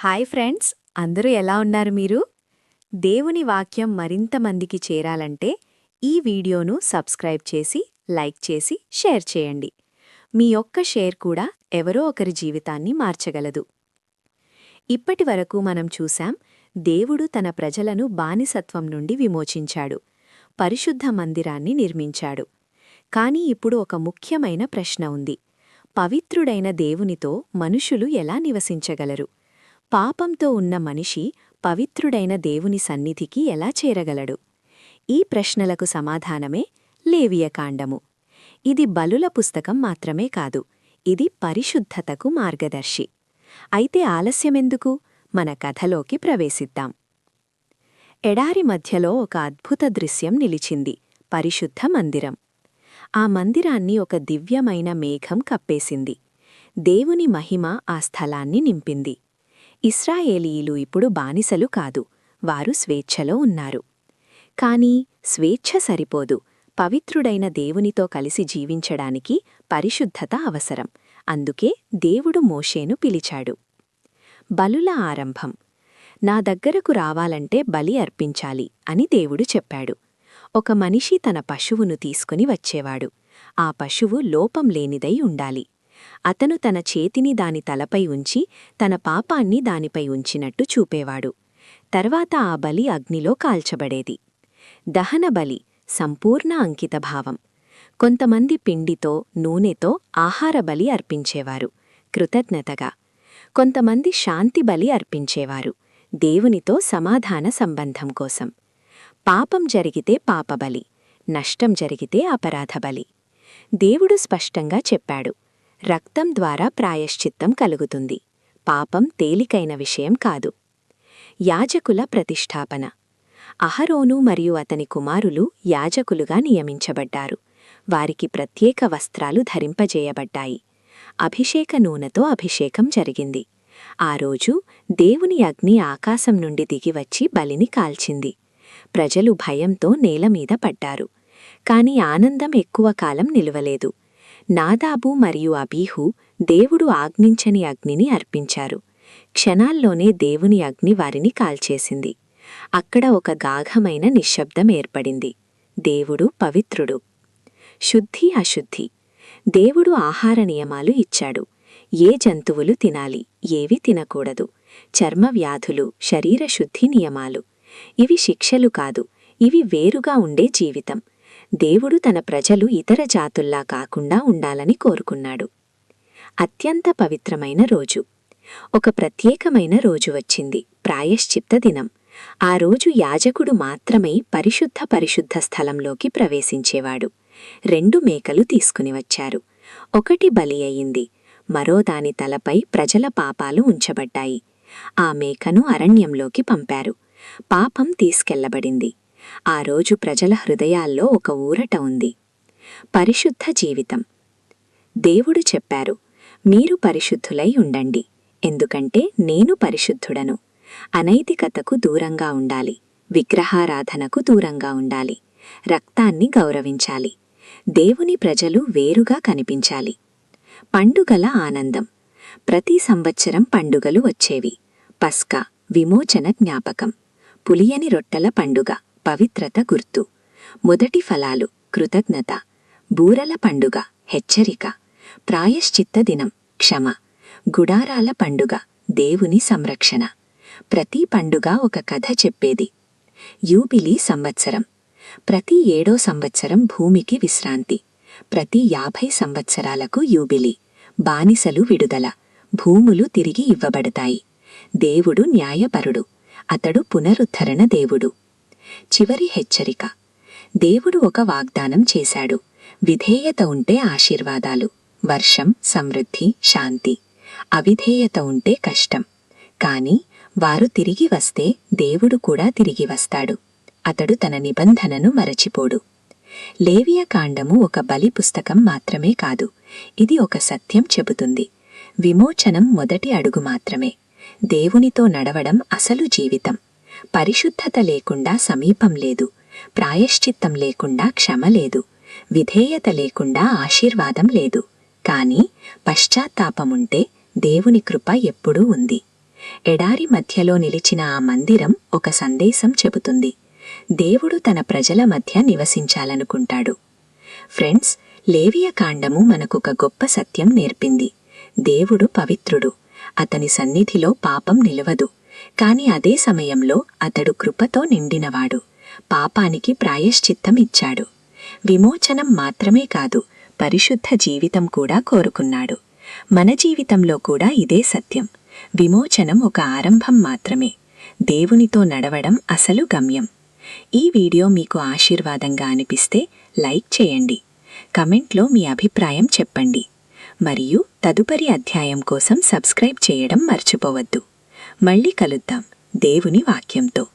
Hi friends అందరూ ఎలా ఉన్నారు మీరు? దేవుని వాక్యం మరింత మందికి చేరాలంటే ఈ వీడియోను సబ్స్క్రైబ్ చేసి లైక్ చేసి షేర్ చేయండి. మీ యొక్క షేర్ కూడా ఎవరో ఒకరి జీవితాన్ని మార్చగలదు. ఇప్పటి వరకు మనం చూశాం దేవుడు తన ప్రజలను బానిసత్వం నుండి విమోచించాడు. పరిశుద్ధ మందిరాన్ని నిర్మించాడు. కానీ ఇప్పుడు ఒక ముఖ్యమైన ప్రశ్న ఉంది. పవిత్రుడైన దేవునితో మనుషులు ఎలా నివసించగలరు? పాపంతో ఉన్న మనిషి పవిత్రుడైన దేవుని సన్నిధికి ఎలా చేరగలడు? ఈ ప్రశ్నలకు సమాధానమే లేవియకాండము ఇది బలుల పుస్తకం మాత్రమే కాదు ఇది పరిశుద్ధతకు మార్గదర్శి. అయితే ఆలస్యమెందుకు? మన కథలోకి ప్రవేశిద్దాం. ఎడారి మధ్యలో ఒక అద్భుత దృశ్యం నిలిచింది పరిశుద్ధ మందిరం. ఆ మందిరాన్ని ఒక దివ్యమైన మేఘం కప్పేసింది. దేవుని మహిమ ఆ స్థలాన్ని నింపింది. ఇస్రాయేలీలు ఇప్పుడు బానిసలు కాదు. వారు స్వేచ్ఛలో ఉన్నారు. కాని స్వేచ్ఛ సరిపోదు. పవిత్రుడైన దేవునితో కలిసి జీవించడానికి పరిశుద్ధత అవసరం. అందుకే దేవుడు మోషేను పిలిచాడు. బలుల ఆరంభం. నా దగ్గరకు రావాలంటే బలి అర్పించాలి అని దేవుడు చెప్పాడు. ఒక మనిషి తన పశువును తీసుకుని వచ్చేవాడు. ఆ పశువు లోపం లేనిదై ఉండాలి. అతను తన చేతిని దాని తలపై ఉంచి తన పాపాన్ని దానిపై ఉంచినట్టు చూపేవాడు. తర్వాత ఆ బలి అగ్నిలో కాల్చబడేది. దహన బలి సంపూర్ణ అంకితభావం. కొంతమంది పిండితో నూనెతో ఆహార బలి అర్పించేవారు కృతజ్ఞతగా. కొంతమంది శాంతి బలి అర్పించేవారు దేవునితో సమాధాన సంబంధం కోసం. పాపం జరిగితే పాపబలి నష్టం జరిగితే అపరాధబలి దేవుడు స్పష్టంగా చెప్పాడు రక్తం ద్వారా ప్రాయశ్చిత్తం కలుగుతుంది. పాపం తేలికైన విషయం కాదు. యాజకుల ప్రతిష్టాపన. అహరోను మరియు అతని కుమారులు యాజకులుగా నియమించబడ్డారు. వారికి ప్రత్యేక వస్త్రాలు ధరింపజేయబడ్డాయి. అభిషేక నూనెతో అభిషేకం జరిగింది. ఆ రోజు దేవుని అగ్ని ఆకాశం నుండి దిగివచ్చి బలిని కాల్చింది. ప్రజలు భయంతో నేలమీద పడ్డారు. కాని ఆనందం ఎక్కువ కాలం నిలువలేదు. నాదాబు మరియు అబీహు దేవుడు ఆజ్ఞించని అగ్నిని అర్పించారు. క్షణాల్లోనే దేవుని అగ్ని వారిని కాల్చేసింది. అక్కడ ఒక గాఘమైన నిశ్శబ్దం ఏర్పడింది. దేవుడు పవిత్రుడు. శుద్ధి అశుద్ధి. దేవుడు ఆహార నియమాలు ఇచ్చాడు. ఏ జంతువులు తినాలి ఏవి తినకూడదు. చర్మ వ్యాధులు శరీర శుద్ధి నియమాలు. ఇవి శిక్షలు కాదు ఇవి వేరుగా ఉండే జీవితం. దేవుడు తన ప్రజలు ఇతర జాతుల్లా కాకుండా ఉండాలని కోరుకున్నాడు. అత్యంత పవిత్రమైన రోజు. ఒక ప్రత్యేకమైన రోజు వచ్చింది. ప్రాయశ్చిత్త దినం. ఆ రోజు యాజకుడు మాత్రమే పరిశుద్ధ పరిశుద్ధ స్థలంలోకి ప్రవేశించేవాడు. రెండు మేకలు తీసుకుని వచ్చారు. ఒకటి బలి అయింది. మరో దాని తలపై ప్రజల పాపాలు ఉంచబడ్డాయి. ఆ మేకను అరణ్యంలోకి పంపారు. పాపం తీసుకెళ్ళబడింది. ఆ రోజు ప్రజల హృదయాల్లో ఒక ఊరట ఉంది. పరిశుద్ధ జీవితం. దేవుడు చెప్పారు మీరు పరిశుద్ధులై ఉండండి ఎందుకంటే నేను పరిశుద్ధుడను. అనైతికతకు దూరంగా ఉండాలి విగ్రహారాధనకు దూరంగా ఉండాలి రక్తాన్ని గౌరవించాలి దేవుని ప్రజలు వేరుగా కనిపించాలి. పండుగల ఆనందం. ప్రతి సంవత్సరం పండుగలు వచ్చేవి. పస్కా విమోచన జ్ఞాపకం. పులియని రొట్టెల పండుగ. పవిత్రత గుర్తు. మొదటి ఫలాలు కృతజ్ఞత బూరల పండుగ హెచ్చరిక ప్రాయశ్చిత్త దినం క్షమ గుడారాల పండుగ దేవుని సంరక్షణ. ప్రతి పండుగ ఒక కథ చెప్పేది. యూబిలీ సంవత్సరం. ప్రతి ఏడో సంవత్సరం భూమికి విశ్రాంతి. ప్రతి యాభై సంవత్సరాలకు యూబిలీ. బానిసలు విడుదల. భూములు తిరిగి ఇవ్వబడతాయి. దేవుడు న్యాయపరుడు. అతడు పునరుద్ధరణ దేవుడు. చివరి హెచ్చరిక. దేవుడు ఒక వాగ్దానం చేశాడు. విధేయత ఉంటే ఆశీర్వాదాలు వర్షం సమృద్ధి శాంతి. అవిధేయత ఉంటే కష్టం. కాని వారు తిరిగి వస్తే దేవుడు కూడా తిరిగి వస్తాడు. అతడు తన నిబంధనను మరచిపోడు. లేవియ కాండము ఒక బలి పుస్తకం మాత్రమే కాదు. ఇది ఒక సత్యం చెబుతుంది. విమోచనం మొదటి అడుగు మాత్రమే. దేవునితో నడవడం అసలు జీవితం. పరిశుద్ధత లేకుండా సమీపం లేదు ప్రాయశ్చిత్తం లేకుండా క్షమ లేదు విధేయత లేకుండా ఆశీర్వాదం లేదు. కాని పశ్చాత్తాపముంటే దేవుని కృప ఎప్పుడూ ఉంది. ఎడారి మధ్యలో నిలిచిన ఆ మందిరం ఒక సందేశం చెబుతుంది. దేవుడు తన ప్రజల మధ్య నివసించాలనుకుంటాడు. ఫ్రెండ్స్ లేవియ కాండము మనకొక గొప్ప సత్యం నేర్పింది. దేవుడు పవిత్రుడు. అతని సన్నిధిలో పాపం నిలవదు. కాని అదే సమయంలో అతడు కృపతో నిండినవాడు. పాపానికి ప్రాయశ్చిత్తం ఇచ్చాడు విమోచనం మాత్రమే కాదు పరిశుద్ధ జీవితం కూడా కోరుకున్నాడు. మన జీవితంలో కూడా ఇదే సత్యం. విమోచనం ఒక ఆరంభం మాత్రమే. దేవునితో నడవడం అసలు గమ్యం. ఈ వీడియో మీకు ఆశీర్వాదంగా అనిపిస్తే లైక్ చేయండి. కమెంట్లో మీ అభిప్రాయం చెప్పండి. మరియు తదుపరి అధ్యాయం కోసం సబ్స్క్రైబ్ చేయడం మర్చిపోవద్దు. మళ్ళీ కలుద్దాం దేవుని వాక్యంతో.